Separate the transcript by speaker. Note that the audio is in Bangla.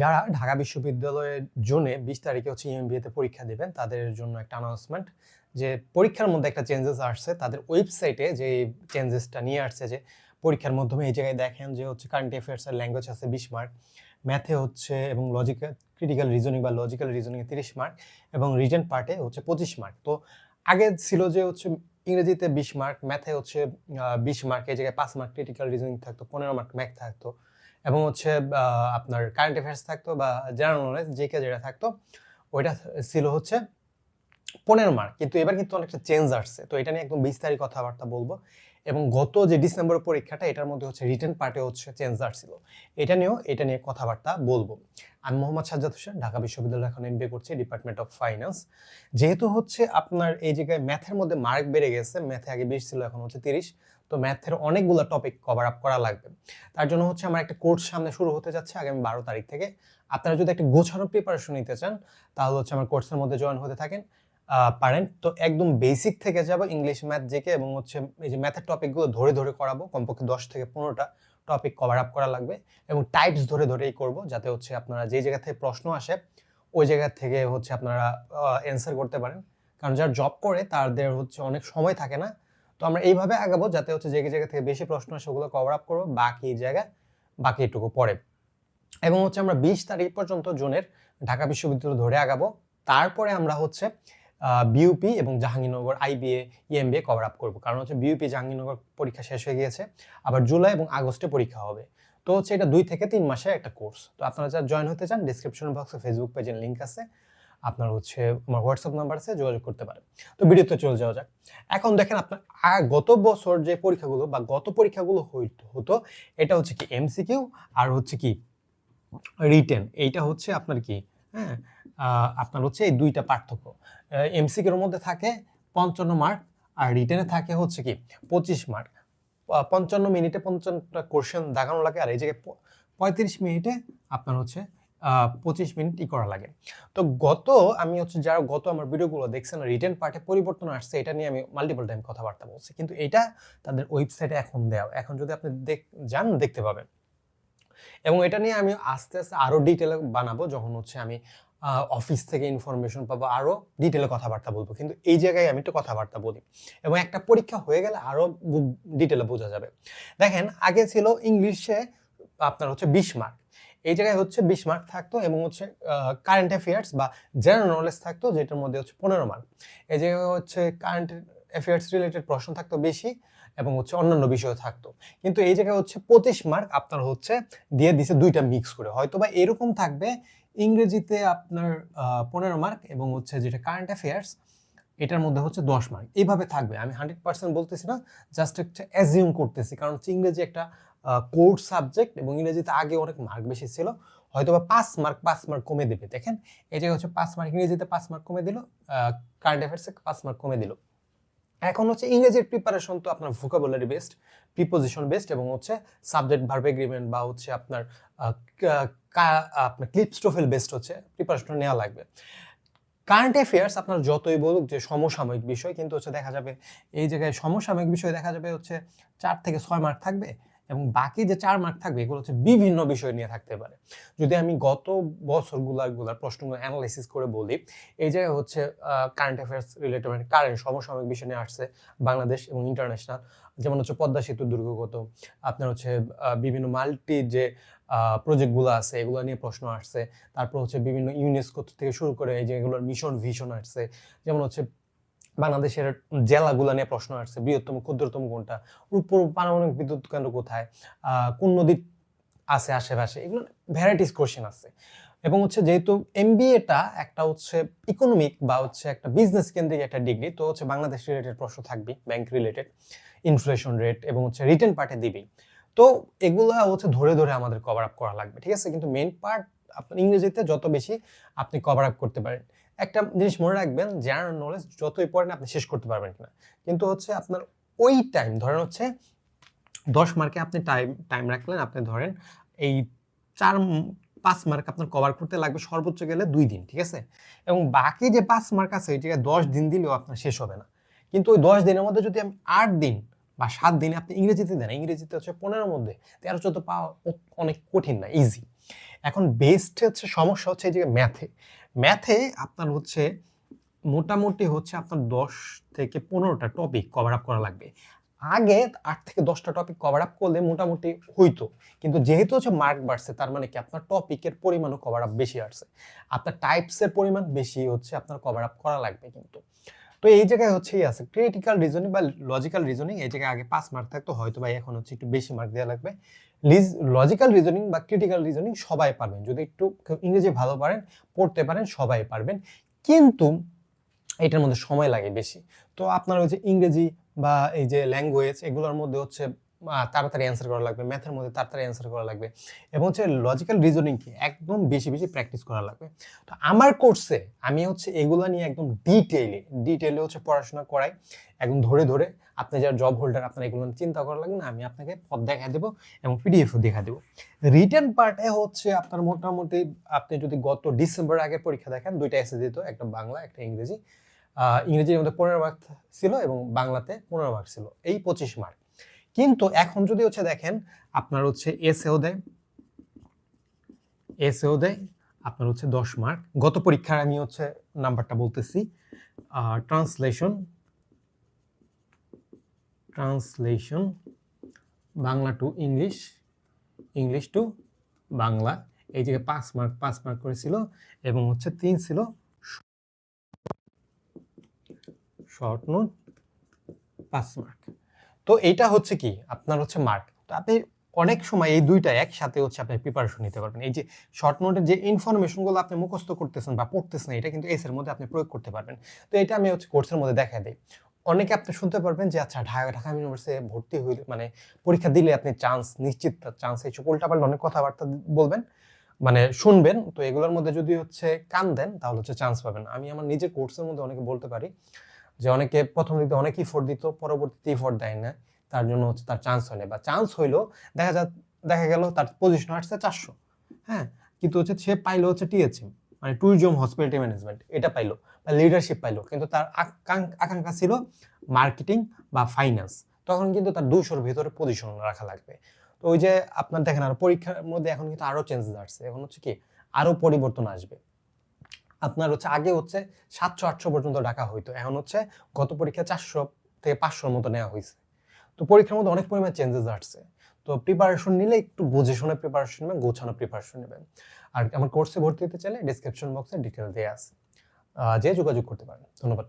Speaker 1: যারা ঢাকা বিশ্ববিদ্যালয়ের জুনে বিশ তারিখে হচ্ছে ইএমবিএতে পরীক্ষা দেবেন, তাদের জন্য একটা অ্যানাউন্সমেন্ট যে পরীক্ষার মধ্যে একটা চেঞ্জেস আসছে। তাদের ওয়েবসাইটে যে চেঞ্জেসটা নিয়ে আসছে যে পরীক্ষার মাধ্যমে এই জায়গায় দেখেন যে হচ্ছে কারেন্ট অ্যাফেয়ার্স আর ল্যাঙ্গুয়েজ আছে বিশ মার্ক ম্যাথে হচ্ছে এবং লজিক্যাল ক্রিটিক্যাল রিজনিং বা লজিক্যাল রিজনিংয়ে তিরিশ মার্ক এবং রিজেন্ট পার্টে হচ্ছে পঁচিশ মার্ক তো আগে ছিল যে হচ্ছে ইংরেজিতে বিশ মার্ক ম্যাথে হচ্ছে বিশ মার্ক এই জায়গায় পাঁচ মার্ক ক্রিটিক্যাল রিজনিং থাকতো, পনেরো মার্ক ম্যাথ থাকতো। এবং হচ্ছে আপনার কারেন্ট অ্যাফেয়ার্স থাকতো বা জেনারেল নলেজ জিকে যেটা থাকতো, ওইটা ছিল হচ্ছে পনেরো মার্ক কিন্তু এবার কিন্তু অনেকটা চেঞ্জ আসছে। তো এটা নিয়ে একদম বিস্তারিত কথাবার্তা বলব। এবং গত যে ডিসেম্বর পরীক্ষাটা, এটার মধ্যে হচ্ছে রিটার্ন পার্টে হচ্ছে চেঞ্জ আসছিল। এটা নিয়েও, এটা নিয়ে কথাবার্তা বলব। আমি মোহাম্মদ সাজ্জাদ হোসেন, ঢাকা বিশ্ববিদ্যালয় এখন এমবিএ করছি ডিপার্টমেন্ট অফ ফাইন্যান্স যেহেতু হচ্ছে আপনার এই জায়গায় ম্যাথের মধ্যে মার্ক বেড়ে গেছে ম্যাথে আগে বিশ ছিল, এখন হচ্ছে তিরিশ। তো ম্যাথের অনেকগুলো টপিক কভার আপ করা লাগবে। তার জন্য হচ্ছে আমার একটা কোর্স সামনে শুরু হতে যাচ্ছে আগামী বারো তারিখ থেকে। আপনারা যদি একটা গোছানো প্রিপারেশন নিতে চান, তাহলে হচ্ছে আমার কোর্সের মধ্যে জয়েন হতে থাকেন। পারেন। তো একদম বেসিক থেকে যাব ইংলিশ ম্যাথ জেকে এবং হচ্ছে এই যে ম্যাথের টপিকগুলো ধরে ধরে করাবো। কমপক্ষে দশ থেকে পনেরোটা টপিক কভার আপ করা লাগবে এবং টাইপস ধরে ধরেই করব, যাতে হচ্ছে আপনারা যে জায়গা থেকে প্রশ্ন আসে, ওই জায়গা থেকে হচ্ছে আপনারা অ্যান্সার করতে পারেন। কারণ যারা জব করে, তাদের হচ্ছে অনেক সময় থাকে না। তো আমরা এইভাবে আগাবো যাতে হচ্ছে যে জায়গা থেকে বেশি প্রশ্ন আসে ওগুলো কভার আপ করব বাকি জায়গায় বাকি একটুকু পরে। এবং হচ্ছে আমরা বিশ তারিখ পর্যন্ত জুনের ঢাকা বিশ্ববিদ্যালয় ধরে আগাবো। তারপরে আমরা হচ্ছে বিউপি এবং Jahangirnagar IBA EMBA cover up করব। কারণ হচ্ছে বিউপি জাহাঙ্গীরনগর পরীক্ষা শেষ হয়ে গিয়েছে। আবার জুলাই এবং আগস্টে পরীক্ষা হবে। তো হচ্ছে এটা দুই থেকে তিন মাসে একটা কোর্স তো আপনারা যারা জয়েন হতে চান ডিসক্রিপশন বক্সে ফেসবুক পেজের লিঙ্ক আছে। আপনার হচ্ছে আমার হোয়াটসঅ্যাপ নাম্বার আছে, যোগাযোগ করতে পারেন। তো ভিডিওতে চলে যাওয়া যাক। এখন দেখেন আপনার গত বছর যে পরীক্ষাগুলো বা গত পরীক্ষাগুলো হতো, এটা হচ্ছে কি এমসিকিউ আর হচ্ছে কি রিটেন এইটা হচ্ছে আপনার কি হ্যাঁ আপনার হচ্ছে এই দুইটা পার্থক্য। এমসিকিউর মধ্যে থাকে পঞ্চান্ন মার্ক আর রিটেনে থাকে হচ্ছে কি পঁচিশ মার্ক পঞ্চান্ন মিনিটে পঞ্চান্নটা কোশ্চেন দেখানো লাগে আর এই জায়গায় পঁয়ত্রিশ মিনিটে আপনার হচ্ছে পঁচিশ মিনিট ই করা লাগে। তো গত আমি হচ্ছে যারা গত আমার ভিডিওগুলো দেখছেন, রিটেন পার্টে পরিবর্তন আসছে, এটা নিয়ে আমি মাল্টিপল টাইম কথাবার্তা বলছি। কিন্তু এটা তাদের ওয়েবসাইটে এখন দেওয়া। এখন যদি আপনি দেখ, যান, দেখতে পাবেন। এবং এটা নিয়ে আমি আস্তে আস্তে আরও ডিটেলে বানাবো, যখন হচ্ছে আমি অফিস থেকে ইনফরমেশন পাবো আরও ডিটেলে কথাবার্তা বলব। কিন্তু এই জায়গায় আমি একটু কথাবার্তা বলি। এবং একটা পরীক্ষা হয়ে গেলে আরও ডিটেলে বোঝা যাবে। দেখেন, আগে ছিল ইংলিশে আপনার হচ্ছে বিশ মার্ক এই জায়গায় হচ্ছে বিশ মার্ক থাকতো এবং হচ্ছে কারেন্ট অ্যাফেয়ার্স বা জেনারেল নলেজ থাকতো, যেটার মধ্যে হচ্ছে পনেরো মার্ক এই জায়গায় হচ্ছে কারেন্ট অ্যাফেয়ার্স রিলেটেড প্রশ্ন থাকতো বেশি এবং হচ্ছে অন্যান্য বিষয় থাকতো। কিন্তু এই জায়গায় হচ্ছে পঁচিশ মার্ক আপনার হচ্ছে দিয়ে দিছে দুইটা মিক্স করে। হয়তো বা এরকম থাকবে, ইংরেজিতে আপনার পনেরো মার্ক এবং হচ্ছে যেটা কারেন্ট অ্যাফেয়ার্স এটার মধ্যে হচ্ছে দশ মার্ক এইভাবে থাকবে। আমি হান্ড্রেড পার্সেন্ট বলতেছি না জাস্ট একটা অ্যাজিউম করতেছি। কারণ হচ্ছে ইংরেজি একটা কোর্স সাবজেক্ট এবং ইংরেজিতে আগে অনেক মার্ক বেশি ছিল। হয়তো বা পাঁচ মার্ক পাঁচ মার্ক কমে দেবে, দেখেন। জায়গায় হচ্ছে পাঁচ মার্ক ইংরেজিতে পাঁচ মার্ক কমে দিল কারেন্ট অ্যাফেয়ার্সে পাঁচ মার্ক কমে দিল। এখন হচ্ছে ইংরেজির প্রিপারেশন তো আপনার ভোকাবুলারি বেস্ট প্রিপোজিশন বেস্ট এবং হচ্ছে সাবজেক্ট ভার্ব এগ্রিমেন্ট বা হচ্ছে আপনার আপনার ক্লিপ স্টোফেল বেস্ট হচ্ছে প্রিপারেশনটা নেওয়া লাগবে। কারেন্ট অ্যাফেয়ার্স আপনার যতই বলুক যে সমসাময়িক বিষয়, কিন্তু হচ্ছে দেখা যাবে, এই জায়গায় সমসাময়িক বিষয় দেখা যাবে হচ্ছে চার থেকে ছয় মার্ক থাকবে এবং বাকি যে চার মার্ক থাকবে, এগুলো হচ্ছে বিভিন্ন বিষয় নিয়ে থাকতে পারে। যদি আমি গত বছরগুলা, গুলার প্রশ্নগুলো অ্যানালাইসিস করে বলি, এই জায়গায় হচ্ছে কারেন্ট অ্যাফেয়ার্স রিলেটেড কারেন্ট সমসাময়িক বিষয় নিয়ে আসছে, বাংলাদেশ এবং ইন্টারন্যাশনাল যেমন হচ্ছে পদ্মা সেতু দুর্গগত, আপনার হচ্ছে বিভিন্ন মাল্টি যে প্রজেক্টগুলো আছে, এগুলো নিয়ে প্রশ্ন আসছে, তারপর হচ্ছে বিভিন্ন ইউনেস্কো থেকে শুরু করে এই যে এগুলোর মিশন ভিশন আসছে, যেমন হচ্ছে বাংলাদেশের জেলাগুলো নিয়ে প্রশ্ন আসছে, বৃহত্তম, ক্ষুদ্রতম কোনটা? উপর পারমাণবিক বিদ্যুৎ কেন্দ্র কোথায়? কোন নদী আছে আশেপাশে? এগুলো ভ্যারাইটিস কোশ্চেন আছে। এবং হচ্ছে যেহেতু এম এমবিএটা একটা হচ্ছে ইকোনমিক বা হচ্ছে একটা বিজনেস কেন্দ্রিক একটা ডিগ্রি তো হচ্ছে বাংলাদেশ রিলেটেড প্রশ্ন থাকবে ব্যাংক রিলেটেড ইনফ্লেশন রেট এবং হচ্ছে রিটার্ন পার্টে দিবেই। তো এগুলো হচ্ছে ধরে ধরে আমাদের কভার আপ করা লাগবে, ঠিক আছে? কিন্তু মেন পার্ট আপনার ইংরেজিতে যত বেশি আপনি কভার আপ করতে পারেন। একটা জিনিস মনে রাখবেন জেনারেল নলেজ যতই পড়েন আপনি শেষ করতে পারবেন কিনা। কিন্তু হচ্ছে আপনার ওই টাইম ধরেন হচ্ছে দশ মার্কে আপনি টাইম টাইম রাখলেন, আপনি ধরেন এই চার, পাঁচ মার্ক আপনার কভার করতে লাগবে সর্বোচ্চ গেলে দুই দিন, ঠিক আছে? এবং বাকি যে পাঁচ মার্ক আছে জায়গায় দশ দিন দিলেও আপনার শেষ হবে না। কিন্তু ওই দশ দিনের মধ্যে যদি আমি আট দিন বা সাত দিনে আপনি ইংরেজিতে দেন, ইংরেজিতে হচ্ছে পনেরোর মধ্যে, তেরো, চোদ্দ পাওয়া অনেক কঠিন না ইজি এখন বেস্ট হচ্ছে সমস্যা হচ্ছে এই যে ম্যাথে ম্যাথে আপনার হচ্ছে মোটামুটি হচ্ছে আপনার দশ থেকে পনেরোটা টপিক কভার আপ করা লাগবে। আগে আট থেকে দশটা টপিক কভার আপ করলে মোটামুটি হইতো। কিন্তু যেহেতু হচ্ছে মার্ক বাড়ছে, তার মানে কি আপনার টপিকের পরিমাণও কভার আপ বেশি আসছে আপনার টাইপসের পরিমাণ বেশি হচ্ছে আপনার কভার আপ করা লাগবে কিন্তু। তো এই জায়গায় হচ্ছেই আছে ক্রিটিক্যাল রিজনিং বা লজিক্যাল রিজনিং এই জায়গায় আগে পাঁচ মার্ক থাকতো হয়তো বা এখন হচ্ছে একটু বেশি মার্ক দেওয়া লাগবে। লজিক্যাল রিজনিং বা ক্রিটিক্যাল রিজনিং সবাই পারবেন। যদি একটু ইংরেজি ভালো পারেন, পড়তে পারেন, সবাই পারবেন। কিন্তু এটার মধ্যে সময় লাগে বেশি। তো আপনার হচ্ছে ইংরেজি বা এই যে ল্যাঙ্গুয়েজ এগুলোর মধ্যে হচ্ছে তাড়াতাড়ি অ্যান্সার করা লাগবে। ম্যাথের মধ্যে তাড়াতাড়ি অ্যান্সার করা লাগবে। এবং হচ্ছে লজিক্যাল রিজনিংকে একদম বেশি বেশি প্র্যাকটিস করা লাগবে। তো আমার কোর্সে আমি হচ্ছে এগুলো নিয়ে একদম ডিটেইলে ডিটেইলে হচ্ছে পড়াশোনা করাই। একদম ধরে ধরে আপনি যারা জব হোল্ডার আপনার এগুলো চিন্তা করা লাগবে না, আমি আপনাকে পথ দেখা দেবো এবং পিডিএফও দেখা দেবো। রিটার্ন পার্টে হচ্ছে আপনার মোটামুটি আপনি যদি গত ডিসেম্বর আগে পরীক্ষা দেখেন, দুইটা এসে দিত, একটা বাংলা, একটা ইংরেজি। ইংরেজির মধ্যে পনেরো মার্ক ছিল এবং বাংলাতে পনেরো মার্ক ছিল, এই পঁচিশ মার্ক কিন্তু এখন যদি হচ্ছে দেখেন, আপনার হচ্ছে এসেও দেয় এসেও দেয়, আপনার হচ্ছে দশ মার্ক গত পরীক্ষার আমি হচ্ছে নাম্বারটা বলতেছি translation translation Bangla to English English to Bangla. এই জায়গায় পাঁচ মার্ক পাঁচ মার্ক করেছিল এবং হচ্ছে তিন ছিল শর্ট নোট, পাঁচ মার্ক। তো এইটা হচ্ছে কি? আপনার হচ্ছে মার্ক। তো আপনি অনেক সময় এই দুইটা একসাথে হচ্ছে আপনি প্রিপারেশন নিতে পারবেন। এই যে শর্ট নোটের যে ইনফরমেশনগুলো আপনি মুখস্থ করতেছেন বা পড়তেছেন, এটা কিন্তু এসের মধ্যে আপনি প্রয়োগ করতে পারবেন। তো এটা আমি হচ্ছে কোর্সের মধ্যে দেখা দিই। অনেকে আপনি শুনতে পারবেন যে আচ্ছা ঢাকা ঢাকা ইউনিভার্সিটি ভর্তি হইলে মানে পরীক্ষা দিলে আপনি চান্স নিশ্চিত চান্স এই এইসব উল্টাপাল্টা অনেক কথাবার্তা বলবেন মানে শুনবেন। তো এগুলোর মধ্যে যদি হচ্ছে কান দেন, তাহলে হচ্ছে চান্স পাবেন। আমি আমার নিজের কোর্সের মধ্যে অনেকে বলতে পারি যে, অনেকে প্রথম দিকে অনেক ইফোর্ট দিত, পরবর্তীতে ইফোর্ট দেয় না। তার জন্য হচ্ছে তার চান্স হয় না বা চান্স হইল, দেখা যা দেখা গেল তার পজিশন আসছে চারশো। হ্যাঁ? কিন্তু হচ্ছে সে পাইলো হচ্ছে টিএচএম মানে ট্যুরিজম হসপিটালিটি ম্যানেজমেন্ট এটা পাইলো বা লিডারশিপ পাইলো। কিন্তু তার আকাঙ্ক্ষা ছিল মার্কেটিং বা ফাইন্যান্স তখন কিন্তু তার দুইশোর ভিতরে পজিশন রাখা লাগবে। তো ওই যে আপনার দেখেন আর পরীক্ষার মধ্যে এখন কিন্তু আরও চেঞ্জেস আসছে। এখন হচ্ছে কি আরও পরিবর্তন আসবে। আপনার হচ্ছে আগে হচ্ছে সাতশো, আটশো পর্যন্ত ডাকা হইতো। এখন হচ্ছে গত পরীক্ষা চারশো থেকে পাঁচশোর মতো নেওয়া হয়েছে তো পরীক্ষার মধ্যে অনেক পরিমাণে চেঞ্জেস আসছে। তো প্রিপারেশন নিলে একটু বুঝে শুনে প্রিপারেশন নেবেন, গোছানো প্রিপারেশন নেবেন। আর আমার কোর্সে ভর্তি হতে চাইলে ডিসক্রিপশন বক্সে ডিটেল দেওয়া আছে। যে যোগাযোগ করতে পারেন। ধন্যবাদ।